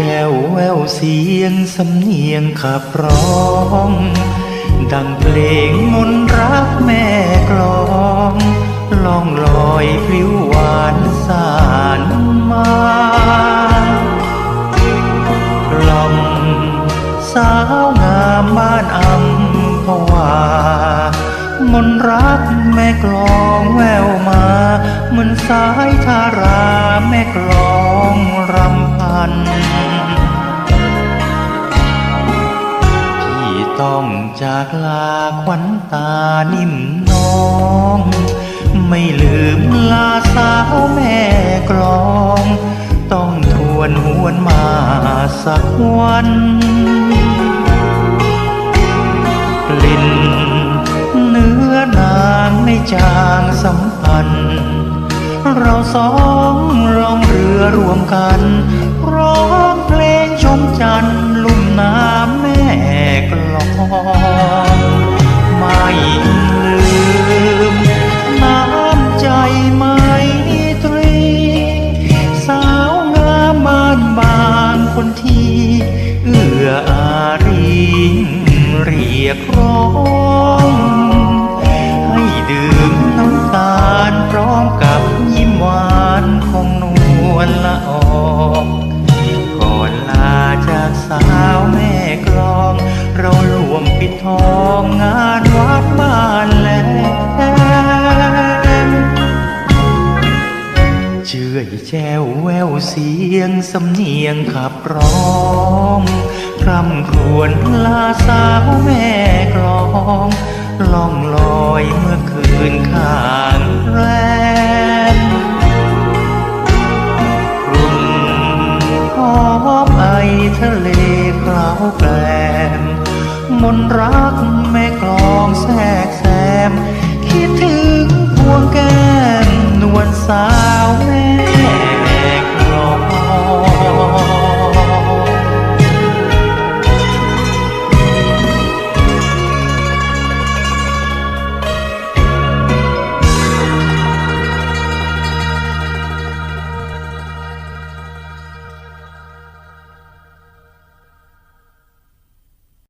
แจ้วแววเสียงสำเนียงขับร้อง ดังเพลงมนต์รักแม่กลองล่องลอยพลิ้วหวานสานมากล่อมสาวงามบ้านอัมพวามนต์รักแม่กลองแววมา เหมือนสายทาราแม่กลอง พันพี่ต้องจากลาขวัญตานิ่มน้อง ไม่ลืมลาสาวแม่กลอง ต้องทวนหวนมาสักวันกลิ่นเนื้อนางในจางสัม เราสองร้องเรือรวมกัน ร้องเพลงชมจันทร์ลุ่มน้ำแม่กลองไม่ลืม น้ำใจไม่ตรี สาวงามบ้านบางคนที่ เอื้ออารีเรียกร้อง ให้ดื่ม เชื่อยแจ้วแววเสียงสำเนียงขับร้องคร่ำครวญลาสาวแม่กลองล่องลอยเมื่อคืนข้างแรมรุ่นหอมไอทะเลคลาวแกลมมนรักแม่กลองแส